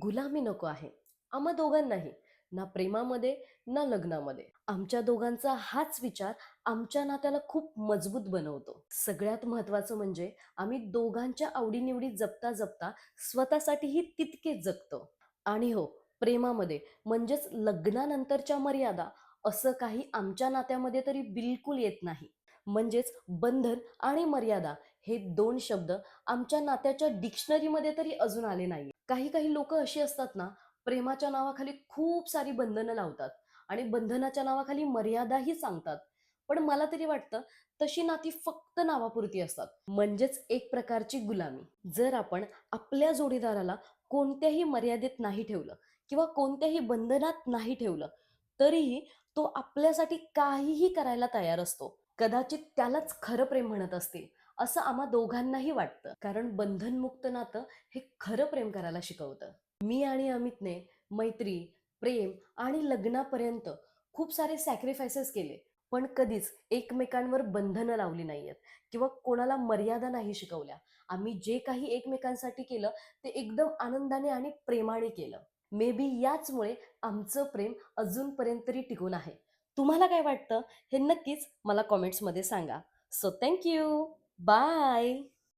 गुलामी नको आहे. आम्हा दोघांनाही. ना प्रेमामध्ये ना लग्नामध्ये. आमच्या दोघांचा हाच विचार आमच्या नात्याला खूप मजबूत बनवतो. सगळ्यात महत्वाचं म्हणजे आम्ही दोघांच्या आवडीनिवडी जपता जपता स्वतःसाठीही तितकेच जगतो. आणि हो प्रेमामध्ये म्हणजेच लग्नानंतरच्या मर्यादा असं काही आमच्या नात्यामध्ये तरी बिलकुल येत नाही. म्हणजेच बंधन आणि मर्यादा हे दोन शब्द आमच्या नात्याच्या डिक्शनरीमध्ये तरी अजून आले नाही काही काही लोक अशी असतात ना प्रेमाच्या नावाखाली खूप सारी बंधनं लावतात आणि बंधनाच्या नावाखाली मर्यादाही सांगतात. पण मला तरी वाटतं तशी नाती फक्त नावापुरती असतात. म्हणजेच एक प्रकारची गुलामी. जर आपण आपल्या जोडीदाराला कोणत्याही मर्यादेत नाही ठेवलं किंवा कोणत्याही बंधनात नाही ठेवलं तरीही तो आपल्यासाठी काहीही करायला तयार असतो. कदाचित त्यालाच खरं प्रेम म्हणत असतील. असं आम्हा दोघांनाही वाटतं. कारण बंधनमुक्त नातं हे खरं प्रेम करायला शिकवतं. मी आणि अमितने मैत्री प्रेम आणि लग्नापर्यंत खूप सारे सॅक्रिफायसेस केले. पण कधीच एकमेकांवर बंधनं लावली नाहीयेत किंवा कोणाला मर्यादा नाही शिकवल्या. आम्ही जे काही एकमेकांसाठी केलं ते एकदम आनंदाने आणि प्रेमाने केलं. मे बी याचमुळे आमचं प्रेम अजूनपर्यंत तरी टिकून आहे. तुम्हाला काय वाटतं? हे नक्कीच मला कॉमेंट्समध्ये सांगा. So thank you Bye.